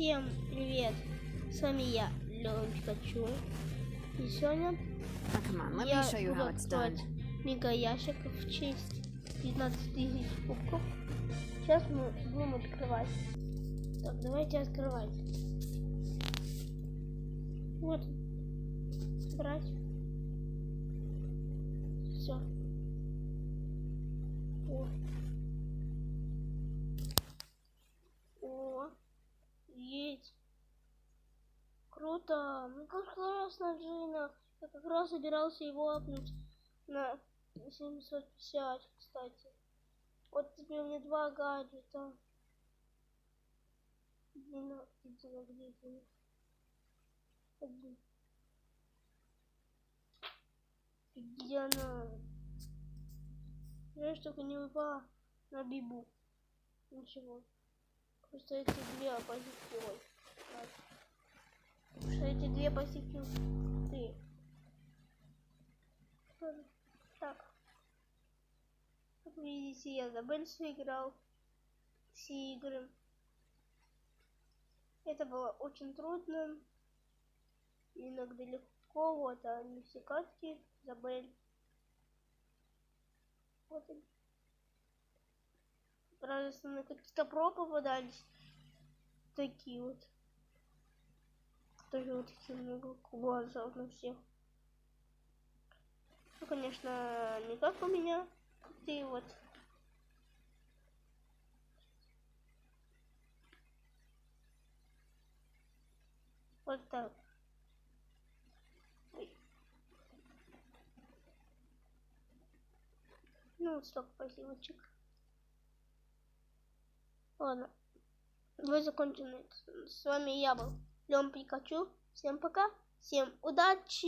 Всем привет! С вами я, Лёва Пикачу. И сегодня on, я буду открывать мега ящиков в честь 15 тысяч кубков. Сейчас мы будем открывать. Так, давайте открывать. Вот. Брать. Все. О. Есть. Круто. Ну как на Джина. Я как раз собирался его апнуть на 750, кстати. Вот теперь у меня два гаджета. Дина, Дина, где Дина? Один. Где она? Я только не выпала на бибу. Ничего. Просто эти две позиции. Ой. Потому что эти две позиции ты. Так. Как видите, я за Бенса играл все игры. Это было очень трудно. Иногда легко, вот, а не все катки за Бель. Вот они. На какие-то про попадались. Такие вот. Тоже вот такие много глазов на всех. Ну, конечно, не как у меня. Ты вот. Вот так. Ну, столько спасибочек. Ладно. Вы закончены. С вами я был Лем Пикачу. Всем пока. Всем удачи!